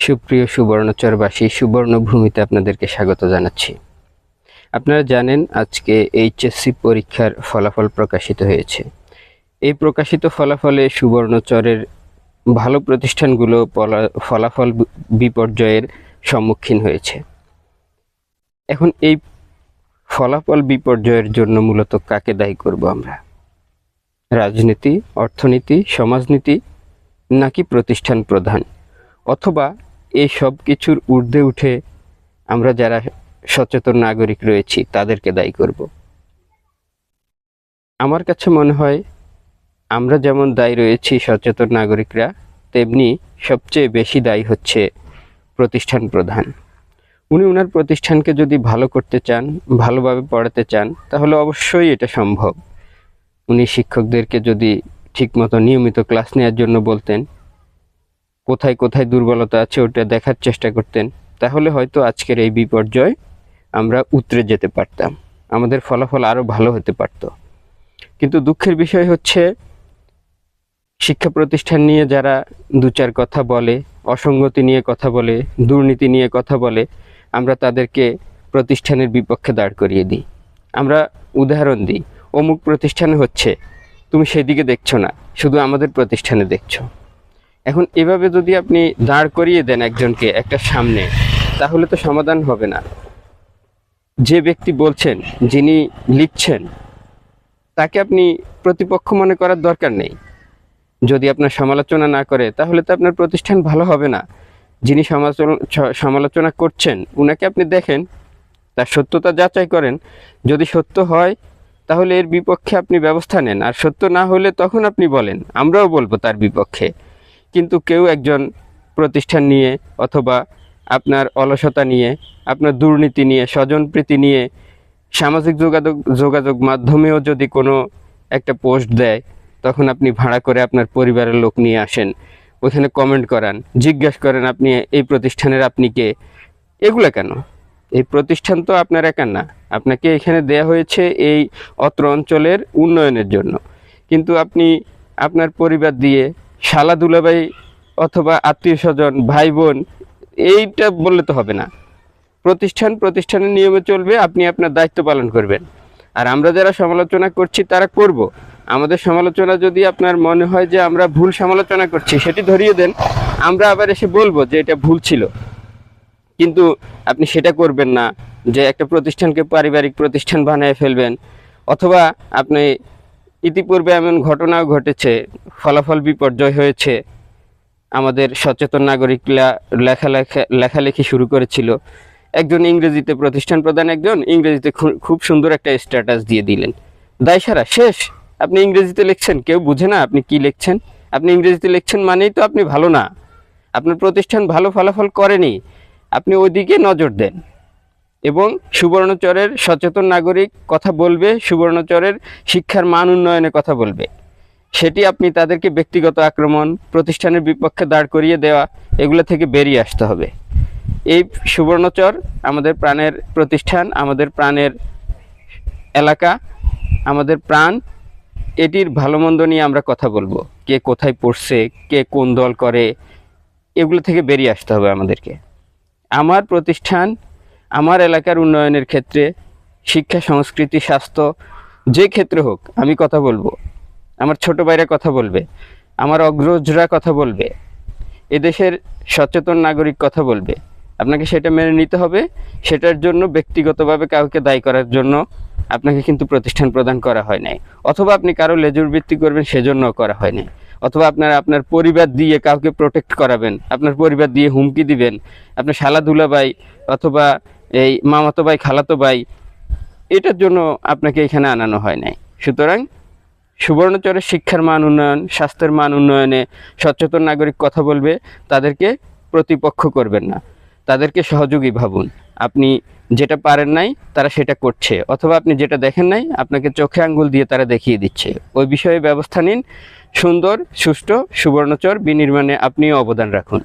সুপ্রিয় সুবর্ণচরবাসী, সুবর্ণভূমিতে আপনাদেরকে স্বাগত জানাচ্ছি। আপনারা জানেন আজকে এইচএসসি পরীক্ষার ফলাফল প্রকাশিত হয়েছে। এই প্রকাশিত ফলাফলে সুবর্ণচরের ভালো প্রতিষ্ঠানগুলো ফলাফল বিপর্যয়ের সম্মুখীন হয়েছে। এখন এই ফলাফল বিপর্যয়ের জন্য মূলত কাকে দায়ী করব আমরা? রাজনীতি, অর্থনীতি, সমাজনীতি নাকি প্রতিষ্ঠান প্রধান? অথবা এই সব কিছুর ঊর্ধ্বে উঠে আমরা যারা সচেতন নাগরিক রয়েছি, তাদেরকে দায়ী করব। আমার কাছে মনে হয়, আমরা যেমন দায়ী রয়েছি সচেতন নাগরিকরা, তেমনি সবচেয়ে বেশি দায়ী হচ্ছে প্রতিষ্ঠান প্রধান। উনি ওনার প্রতিষ্ঠানকে যদি ভালো করতে চান, ভালোভাবে পড়াতে চান, তাহলে অবশ্যই এটা সম্ভব। উনি শিক্ষকদেরকে যদি ঠিকমতো নিয়মিত ক্লাস নেওয়ার জন্য বলতেন কোথায় কোথায় দুর্বলতা আছে ওটা দেখার চেষ্টা করতেন, তাহলে হয়তো আজকের এই বিপর্যয় আমরা উতরে যেতে পারতাম, আমাদের ফলাফল আরও ভালো হতে পারত। কিন্তু দুঃখের বিষয় হচ্ছে, শিক্ষা প্রতিষ্ঠান নিয়ে যারা দু চার কথা বলে, অসঙ্গতি নিয়ে কথা বলে, দুর্নীতি নিয়ে কথা বলে, আমরা তাদেরকে প্রতিষ্ঠানের বিপক্ষে দাঁড় করিয়ে দিই। আমরা উদাহরণ দিই, অমুক প্রতিষ্ঠানে হচ্ছে, তুমি সেদিকে দেখছ না, শুধু আমাদের প্রতিষ্ঠানে দেখছ। এখন এভাবে যদি আপনি দাঁড় করিয়ে দেন একজনকে একটা সামনে, তাহলে তো সমাধান হবে না। যে ব্যক্তি বলছেন, যিনি লিখছেন, তাকে আপনি প্রতিপক্ষ মনে করার দরকার নেই। যদি আপনার সমালোচনা না করে, তাহলে তো আপনার প্রতিষ্ঠান ভালো হবে না। যিনি সমালোচনা করছেন, উনাকে আপনি দেখেন, তার সত্যতা যাচাই করেন। যদি সত্য হয়, তাহলে এর বিপক্ষে আপনি ব্যবস্থা নেন। আর সত্য না হলে তখন আপনি বলেন, আমরাও বলব তার বিপক্ষে। কিন্তু কেউ একজন প্রতিষ্ঠান নিয়ে অথবা আপনার অলসতা নিয়ে, আপনার দুর্নীতি নিয়ে, স্বজনপ্রীতি নিয়ে সামাজিক যোগাযোগ যোগাযোগ মাধ্যমেও যদি কোনো একটা পোস্ট দেয়, তখন আপনি ভাড়া করে আপনার পরিবারের লোক নিয়ে আসেন। ওইখানে কমেন্ট করান, জিজ্ঞাসা করেন, আপনি এই প্রতিষ্ঠানের আপনি কে? এগুলো কেন? এই প্রতিষ্ঠান তো আপনার একার না। আপনাকে এখানে দেয়া হয়েছে এই অত্র অঞ্চলের উন্নয়নের জন্য। কিন্তু আপনি আপনার পরিবার দিয়ে শালা দুলাভাই অথবা আত্মীয় স্বজন ভাই বোন এইটা বললে তো হবে না। প্রতিষ্ঠান প্রতিষ্ঠানের নিয়মে চলবে, আপনি আপনার দায়িত্ব পালন করবেন। আর আমরা যারা সমালোচনা করছি, তারা করব। আমাদের সমালোচনা যদি আপনার মনে হয় যে আমরা ভুল সমালোচনা করছি, সেটি ধরিয়ে দেন। আমরা আবার এসে বলব যে এটা ভুল ছিল। কিন্তু আপনি সেটা করবেন না যে একটা প্রতিষ্ঠানকে পারিবারিক প্রতিষ্ঠান বানিয়ে ফেলবেন। অথবা আপনি ইতিপূর্বে এমন ঘটনাও ঘটেছে, ফলাফল বিপর্যয় হয়েছে। আমাদের সচেতন নাগরিকরা লেখালেখা লেখালেখি শুরু করেছিল। একজন ইংরেজিতে প্রতিষ্ঠান প্রধান একজন ইংরেজিতে খুব সুন্দর একটা স্ট্যাটাস দিয়ে দিলেন। দায় সারা, শেষ। আপনি ইংরেজিতে লিখছেন, কেউ বুঝে না আপনি কি লিখছেন। আপনি ইংরেজিতে লিখছেন মানেই তো আপনি ভালো না। আপনার প্রতিষ্ঠান ভালো ফলাফল করেনি। আপনি ওইদিকে নজর দেন। এবং সুবর্ণচরের সচেতন নাগরিক কথা বলবে, সুবর্ণচরের শিক্ষার মান উন্নয়নে কথা বলবে। সেটি আপনি তাদেরকে ব্যক্তিগত আক্রমণ, প্রতিষ্ঠানের বিপক্ষে দাঁড় করিয়ে দেওয়া, এগুলো থেকে বেরিয়ে আসতে হবে। এই সুবর্ণচর আমাদের প্রাণের প্রতিষ্ঠান, আমাদের প্রাণের এলাকা, আমাদের প্রাণ, এটির ভালো মন্দ নিয়ে আমরা কথা বলব। কে কোথায় পড়ছে, কে কোন দল করে, এগুলো থেকে বেরিয়ে আসতে হবে আমাদেরকে। আমার প্রতিষ্ঠান আমার এলাকার উন্নয়নের ক্ষেত্রে শিক্ষা, সংস্কৃতি, স্বাস্থ্য, যে ক্ষেত্রে হোক, আমি কথা বলব। আমার ছোট ভাইরা কথা বলবে, আমার অগ্রজরা কথা বলবে, এদেশের সচেতন নাগরিক কথা বলবে। আপনাকে সেটা মেনে নিতে হবে, সেটার জন্য ব্যক্তিগতভাবে কাউকে দায়ী করার জন্য আপনাকে কিন্তু প্রতিষ্ঠান প্রদান করা হয় নাই। অথবা আপনি কারও লেজুর বৃত্তি করবেন সেজন্য করা হয় নাই। অথবা আপনার আপনার পরিবার দিয়ে কাউকে প্রোটেক্ট করাবেন, আপনার পরিবার দিয়ে হুমকি দিবেন, আপনার শালা দুলাভাই অথবা এই মামাতো ভাই, খালাতো ভাই, এটার জন্য আপনাকে এখানে আনানো হয় নাই। সুতরাং সুবর্ণচরের শিক্ষার মান উন্নয়ন, স্বাস্থ্যের মান উন্নয়নে সচেতন নাগরিক কথা বলবে, তাদেরকে প্রতিপক্ষ করবেন না। তাদেরকে সহযোগী ভাবুন। আপনি যেটা পারেন নাই, তারা সেটা করছে। অথবা আপনি যেটা দেখেন নাই, আপনাকে চোখে আঙ্গুল দিয়ে তারা দেখিয়ে দিচ্ছে। ওই বিষয়ে ব্যবস্থা নিন। সুন্দর, সুষ্ঠু, সুবর্ণচর বিনির্মাণে আপনিও অবদান রাখুন।